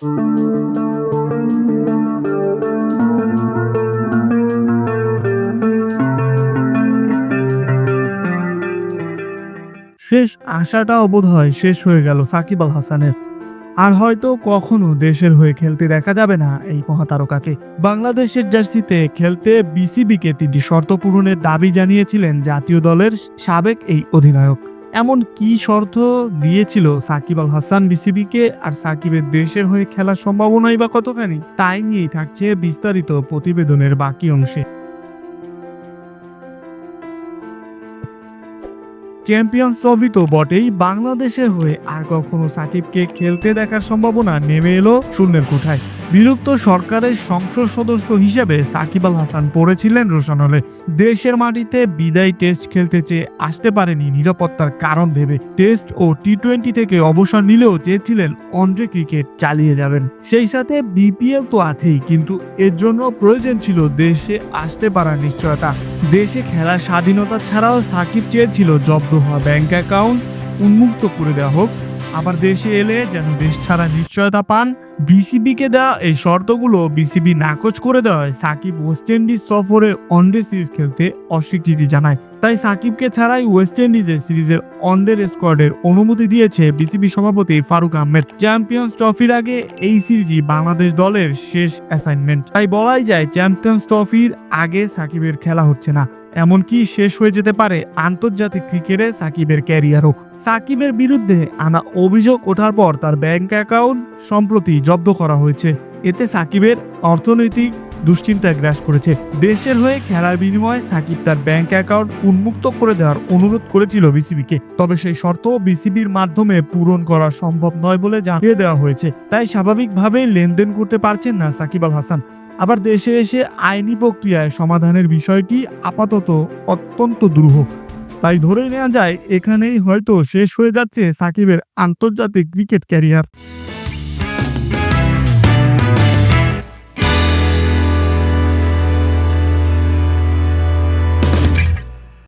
শেষ আশাটাও বোধ হয় শেষ হয়ে গেল সাকিব আল হাসানের। আর হয়তো কখনো দেশের হয়ে খেলতে দেখা যাবে না এই মহাতারকাকে। বাংলাদেশের জার্সিতে খেলতে বিসিবিকে তিনি শর্ত পূরণের দাবি জানিয়েছিলেন জাতীয় দলের সাবেক এই অধিনায়ক। এমন কি শর্ত দিয়েছিল সাকিব আল হাসান বিসিবিকে? আর সাকিবের দেশের হয়ে খেলার সম্ভাবনাই বা কতখানি? তাই নিয়েই থাকছে বিস্তারিত প্রতিবেদনের বাকি অংশে। চ্যাম্পিয়ন্স ট্রফি তো বটেই, বাংলাদেশের হয়ে আর কখনো সাকিবকে খেলতে দেখার সম্ভাবনা নেমে এলো শূন্যের কোঠায়। বিলুপ্ত সরকারের সংসদ সদস্য হিসেবে সাকিব আল হাসান পড়েছিলেন রোশন হলে। দেশের মাটিতে বিদায় টেস্ট খেলতে চেয়ে আসতে পারেনি নিরাপত্তার কারণ ভেবে। টেস্ট ও টি টোয়েন্টি থেকে অবসর নিলেও চেয়েছিলেন অন্ড্রে ক্রিকেট চালিয়ে যাবেন। সেই সাথে বিপিএল তো আছেই, কিন্তু এর জন্য প্রয়োজন ছিল দেশে আসতে পারার নিশ্চয়তা। দেশে খেলার স্বাধীনতা ছাড়াও সাকিব চেয়েছিল জব্দ হওয়া ব্যাংক অ্যাকাউন্ট উন্মুক্ত করে দেওয়া হোক। আবার দেশে এলে যেন দেশ ছাড়া নিশ্চয়তা পান। বিসিবিকে দেওয়া এই শর্তগুলো বিসিবি নাকচ করে দেওয়ায় সাকিব ওয়েস্ট ইন্ডিজ সফরে ওয়ানডে সিরিজ খেলতে অস্বীকৃতি জানায়। তাই সাকিবকে ছাড়াই ওয়েস্ট ইন্ডিজের সিরিজের ওয়ানডে স্কোয়াডের অনুমতি দিয়েছে বিসিবি সভাপতি ফারুক আহমেদ। চ্যাম্পিয়ন্স ট্রফির আগে এই সিরিজই বাংলাদেশ দলের শেষ অ্যাসাইনমেন্ট তাই বলাই যায় চ্যাম্পিয়ন্স ট্রফির আগে সাকিবের খেলা হচ্ছে না। এমনকি শেষ হয়ে যেতে পারে আন্তর্জাতিক ক্রিকেটে সাকিবের ক্যারিয়ারও। সাকিবের বিরুদ্ধে আনা অভিযোগ ওঠার পর তার ব্যাংক অ্যাকাউন্ট সম্প্রতি জব্দ করা হয়েছে। এতে সাকিবের অর্থনৈতিক দুশ্চিন্তায় গ্রাস করেছে। দেশের হয়ে খেলার বিনিময়ে সাকিব তার ব্যাংক অ্যাকাউন্ট উন্মুক্ত করে দেওয়ার অনুরোধ করেছিল বিসিবিকে। তবে সেই শর্ত বিসিবির মাধ্যমে পূরণ করা সম্ভব নয় বলে জানিয়ে দেওয়া হয়েছে। তাই স্বাভাবিকভাবেই লেনদেন করতে পারছেন না সাকিব আল হাসান। আবার দেশে এসে আইনি প্রক্রিয়ায় সমাধানের বিষয়টি আপাতত অত্যন্ত দুরূহ তাই ধরে নেওয়া যায়, এখানেই হয়তো শেষ হয়ে যাচ্ছে সাকিবের আন্তর্জাতিক ক্রিকেট ক্যারিয়ার।